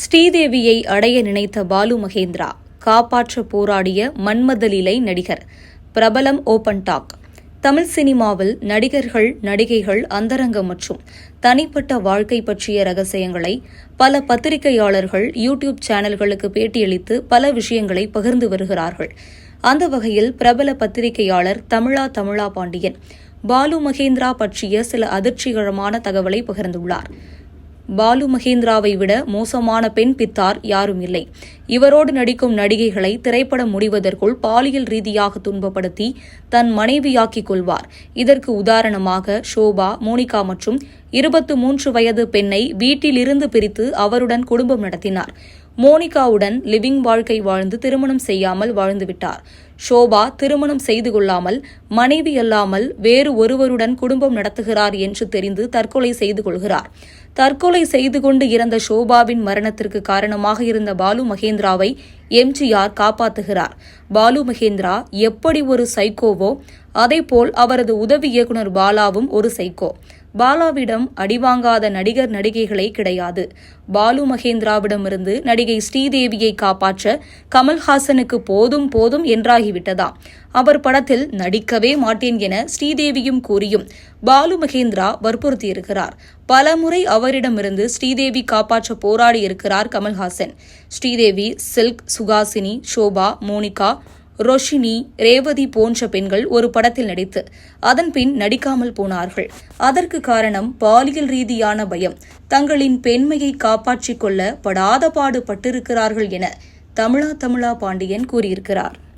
ஸ்ரீதேவியை அடைய நினைத்த பாலு மகேந்திரா காப்பாற்ற போராடிய மன்மதலிலை நடிகர். பிரபலம் ஓபன் டாக். தமிழ் சினிமாவில் நடிகர்கள் நடிகைகள் அந்தரங்கம் மற்றும் தனிப்பட்ட வாழ்க்கை பற்றிய ரகசியங்களை பல பத்திரிகையாளர்கள் யூடியூப் சேனல்களுக்கு பேட்டியளித்து பல விஷயங்களை பகிர்ந்து வருகிறார்கள். அந்த வகையில் பிரபல பத்திரிகையாளர் தமிழா தமிழா பாண்டியன் பாலு மகேந்திரா பற்றிய சில அதிர்ச்சிகரமான தகவலை பகிர்ந்துள்ளார். பாலு மகேந்திராவை விட மோசமான பெண் பித்தார் யாரும் இல்லை. இவரோடு நடிக்கும் நடிகைகளை திரைப்படம் முடிவதற்குள் பாலியல் ரீதியாக துன்பப்படுத்தி தன் மனைவியாக்கிக் கொள்வார். இதற்கு உதாரணமாக ஷோபா மோனிகா மற்றும் இருபத்து மூன்று வயது பெண்ணை வீட்டிலிருந்து பிரித்து அவருடன் குடும்பம் நடத்தினார். மோனிகாவுடன் லிவிங் வாழ்க்கை வாழ்ந்து திருமணம் செய்யாமல் வாழ்ந்துவிட்டார். ஷோபா திருமணம் செய்து கொள்ளாமல் மனைவி அல்லாமல் வேறு ஒருவருடன் குடும்பம் நடத்துகிறார் என்று தெரிந்து தற்கொலை செய்து கொள்கிறார். தற்கொலை செய்து கொண்டு இறந்த ஷோபாவின் மரணத்திற்கு காரணமாக இருந்த பாலு மகேந்திராவை எம்ஜிஆர் காப்பாற்றுகிறார் பாலு மகேந்திரா எப்படி ஒரு சைக்கோவோ அதேபோல் அவரது உதவி இயக்குனர் பாலாவும் ஒரு சைக்கோ பாலாவிடம் அடிவாங்காத நடிகர் நடிகைகளே கிடையாது. பாலு மகேந்திராவிடமிருந்து நடிகை ஸ்ரீதேவியை காப்பாற்ற கமல்ஹாசனுக்கு போதும் போதும் என்றாகிவிட்டதாம் அவர் படத்தில் நடிக்கவே மாட்டேன் என ஸ்ரீதேவியும் கூறியும் பாலு மகேந்திரா வற்புறுத்தியிருக்கிறார். பலமுறை அவரிடமிருந்து ஸ்ரீதேவி காப்பாற்ற போராடி இருக்கிறார் கமல்ஹாசன். ஸ்ரீதேவி சில்க் சுகாசினி ஷோபா மோனிகா ரோஷினி ரேவதி போன்ற பெண்கள் ஒரு படத்தில் நடித்து அதன்பின் நடிக்காமல் போனார்கள். அதற்கு காரணம் பாலியல் ரீதியான பயம். தங்களின் பெண்மையை காப்பாற்றிக் கொள்ள படாத பாடு பட்டிருக்கிறார்கள் என தமிழா தமிழா பாண்டியன் கூறியிருக்கிறார்.